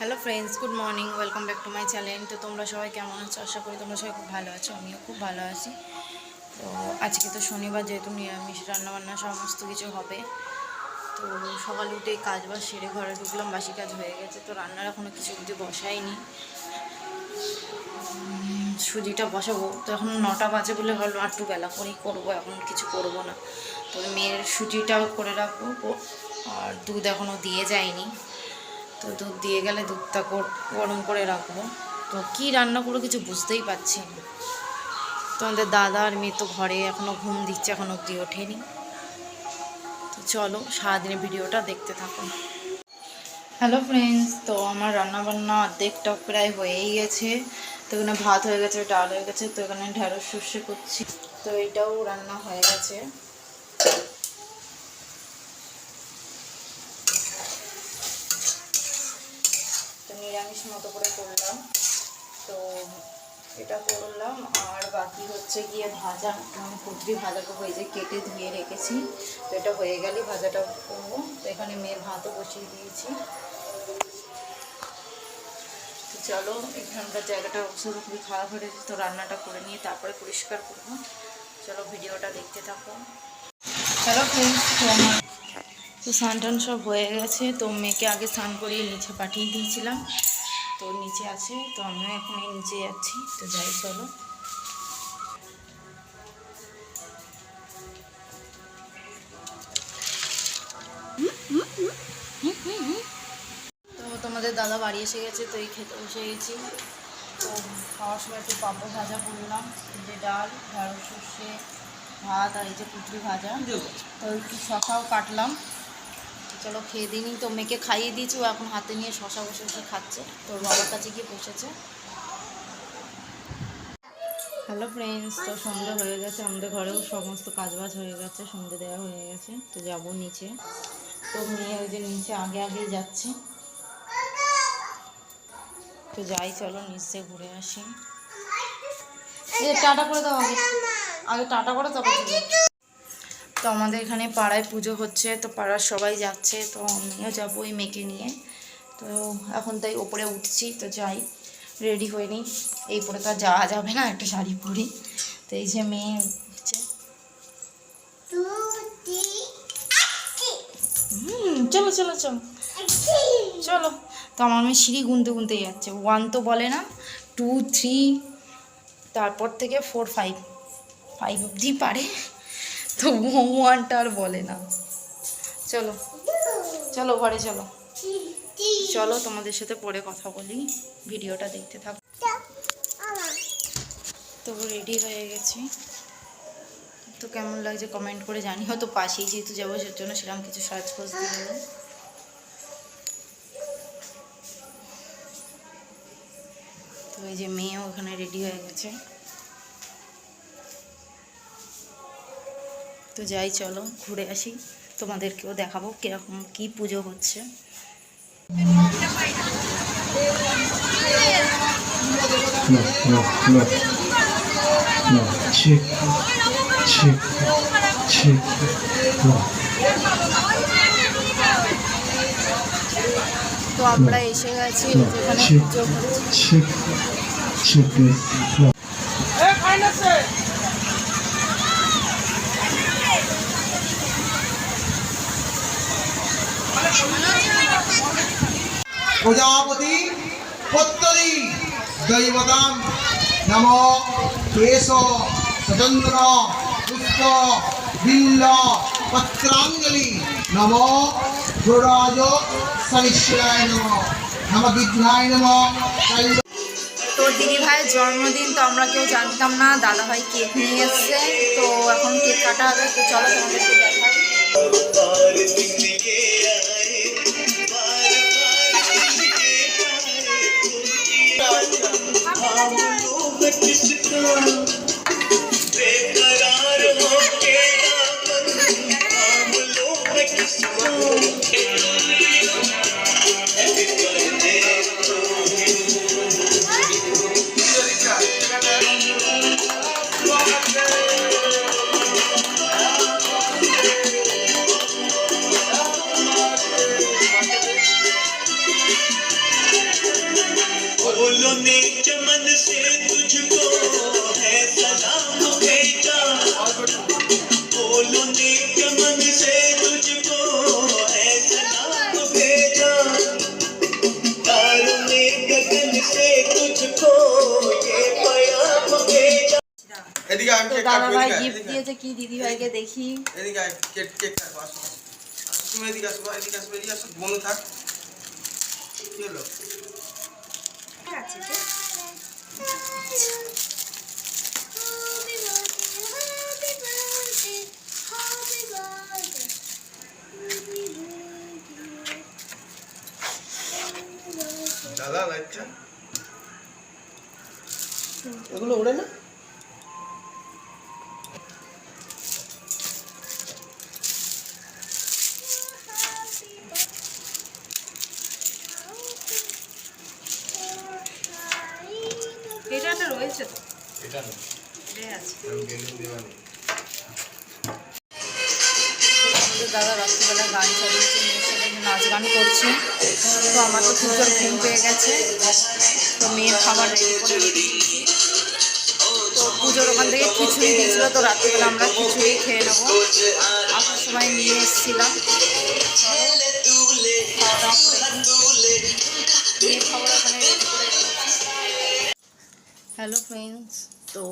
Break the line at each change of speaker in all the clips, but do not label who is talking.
Hello friends good morning welcome back to my channel তো তোমরা সবাই কেমন আছো? আশা করি তোমরা সবাই খুব ভালো আছো, আমিও খুব ভালো আছি। তো আজকে তো শনিবার যেহেতু নিরামিষ, রান্নাবান্না সমস্ত কিছু হবে। তো সকালে উঠে কাজ বাজ সেরে ঘরে ঢুকলাম, বাসি কাজ হয়ে গেছে। তো রান্নার এখনও কিছু অবধি বসাইনি। সুজিটা বসাবো। তো এখন নটা বাজে বলে ভাবলাম একটু বেলা করেই করব, এখন কিছু করব না। তবে মেয়ের সুজিটাও করে রাখব, আর দুধ এখনও দিয়ে যায়নি। তো দুধ দিয়ে গেলে দুধটা গর- গরম করে রাখব। তো কি রান্না করব কিছু বুঝতেই পারছি না। তো আমাদের দাদা আর মেয়ে তো ঘরে এখনও ঘুম দিচ্ছে, এখন অব্দি ওঠেনি। তো চলো, সারাদিনের ভিডিওটা দেখতে থাকো। হ্যালো ফ্রেন্ডস, তো আমার রান্না বান্না অর্ধেকটা প্রায় হয়েই গেছে। তো এখানে ভাত হয়ে গেছে, ডাল হয়ে গেছে, তো এখানে ঢেঁড়স সর্ষে করছি। তো এটাও রান্না হয়ে গেছে তো নিরামিষ মতো করে করলাম। তো এটা করলাম, আর বাকি হচ্ছে গিয়ে ভাজা। কুদরি ভাজা করব এই যে কেটে ধুয়ে রেখেছি। তো এটা হয়ে গেলে ভাজাটা করব। তো এখানে মেয়ের ভাতও বসিয়ে দিয়েছি। তো চলো, এখানকার জায়গাটা অবশ্য খুবই খারাপ হয়ে তো রান্নাটা করে নিয়ে তারপরে পরিষ্কার করব। চলো, ভিডিওটা দেখতে থাকো। চলো তো স্নান টান সব হয়ে গেছে, তো মেয়েকে আগে স্নান করিয়ে নিচে পাঠিয়ে দিয়েছিলাম। তো নিচে আছে, তো আমিও এখন নিচে যাচ্ছি, তো যাই, চলো। তো তোমাদের দাদা বাড়ি এসে গেছে, তো এই খেতে বসে গেছি। তো খাওয়ার সময় একটু পাঁপড় ভাজা করলাম যে ডাল, ঢেঁড়স, সর্ষে, ভাত আর এই যে পুটলি ভাজা। তো একটু শশাও কাটলাম। চলো খেয়ে দিইনি তো মেয়েকে খাইয়ে দিয়েছি, ও এখন হাতে নিয়ে শশা বসে বসে খাচ্ছে। তোর বাবার কাছে গিয়ে বসেছে। হ্যালো ফ্রেন্ডস তো সন্ধ্যে হয়ে গেছে, আমাদের ঘরেও সমস্ত কাজবাজ হয়ে গেছে, সন্ধ্যে দেওয়া হয়ে গেছে, তো যাব নিচে। তো মেয়ে ওই যে নিচে আগে আগেই যাচ্ছে। তো যাই, চলো নিচে ঘুরে আসি। টাটা করে দাও আগে। আগে টাটা করে, তারপর তো আমাদের এখানে পাড়ায় পুজো হচ্ছে তো পাড়ার সবাই যাচ্ছে তো আমিও যাব ওই মেয়েকে নিয়ে। তো এখন তাই ওপরে উঠছি তো যাই রেডি হয়ে নিই। এই পরে তো যাওয়া যাবে না একটা শাড়ি পরি। তো এই যে মেয়ে উঠছে। হুম চলো চলো চলো। চলো। তো আমার মেয়ে সিঁড়ি গুনতে গুনতে যাচ্ছে। ওয়ান তো বলে না টু থ্রি তারপর থেকে ফোর ফাইভ ফাইভ অবধি পারে। তো ওয়ানটা আর বলে না। চলো চলো ঘরে চলো। চলো তোমাদের সাথে পরে কথা বলি, ভিডিওটা দেখতে থাকো। তো রেডি হয়ে গেছি। তো কেমন লাগছে কমেন্ট করে জানি হয়তো পাশেই যেহেতু যাব সের জন্য সেরকম কিছু সার্চ খোঁজ দিয়ে তো এই যে মেয়েও ওখানে রেডি হয়ে গেছে। তো যাই, চলো ঘুরে আসি তোমাদেরকেও দেখাবো কীরকম কি পুজো হচ্ছে. তো আমরা এসে গেছি, যেখানে পুজো হচ্ছে
প্রজাপতি পত্তরি দৈবতাম নম কেশ সচন্দ্র পুষ্প বিল্ল পত্রাঞ্জলি নম প্ররাজ শনিশ্চরায় নম নম বিঘ্নায় নম
তো দিদি ভাইয়ের জন্মদিন তো আমরা কেউ জানতাম না, দাদা ভাই কেক নিয়ে এসছে, তো এখন কেক কাটা হবে, তো চলো তোমাদেরকে দেখাই।
对啊 चमन से तुझको है सलाम भेजा बोलो ने चमन से तुझको है सलाम भेजा तारों ने गगन से तुझको ये पैगाम भेजा
এদিকে আমি
তো
কেক
দাদা
কাটবো
ভাই
এদিকে আয়,
গিফট
এদিকে আয়।
দিয়েছে কি দিদি ভাইকে দেখি
এদিকে আয়, কেক কেক কাটবো আসো আসো। তুমি এদিকে আসো বা, এদিকে আসো এদিকে আসো বনু থাক কি হলো দাদা লাইটটা এগুলো ওড়ে না?
দাদা রাত্রিবেলা গান নাচ গান করছে। তো আমার তো ঘুম পেয়ে গেছে। তো মেয়ের খাবার। তো পুজোর ওখান থেকে খিচুড়ি দিয়েছিল, তো রাত্রিবেলা আমরা খিচুড়ি খেয়ে নেব। আসার সময় নিয়ে এসেছিলাম। হ্যালো ফ্রেন্ডস তো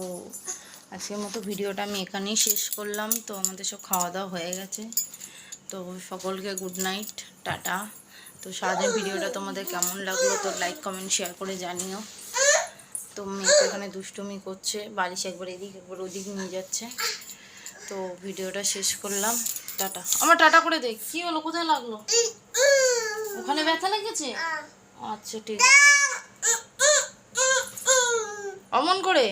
আজকের মতো ভিডিওটা আমি এখানেই শেষ করলাম। তো আমাদের সব খাওয়া দাওয়া হয়ে গেছে। তো সকলকে গুড নাইট টাটা। তো সারাদিন ভিডিওটা তোমাদের কেমন লাগল তো লাইক কমেন্ট শেয়ার করে জানিও। তো মেয়ে এখানে দুষ্টুমি করছে, বালিশ একবার এদিক, একবার ওদিক নিয়ে যাচ্ছে। তো ভিডিওটা শেষ করলাম, টাটা। আমার টাটা করে দেখ কি হলো, কোথায় লাগল? ওখানে ব্যথা লেগেছে? আচ্ছা ঠিক আছে। অমন করে?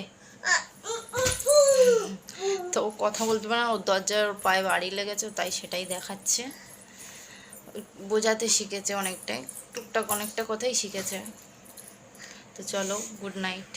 তো ও কথা বলতে পারে না ওর দরজার পায়ে বাড়ি লেগেছে, তাই সেটাই দেখাচ্ছে। বোঝাতে শিখেছে অনেকটাই, টুকটাক অনেকটা কথাই শিখেছে। তো চলো গুড নাইট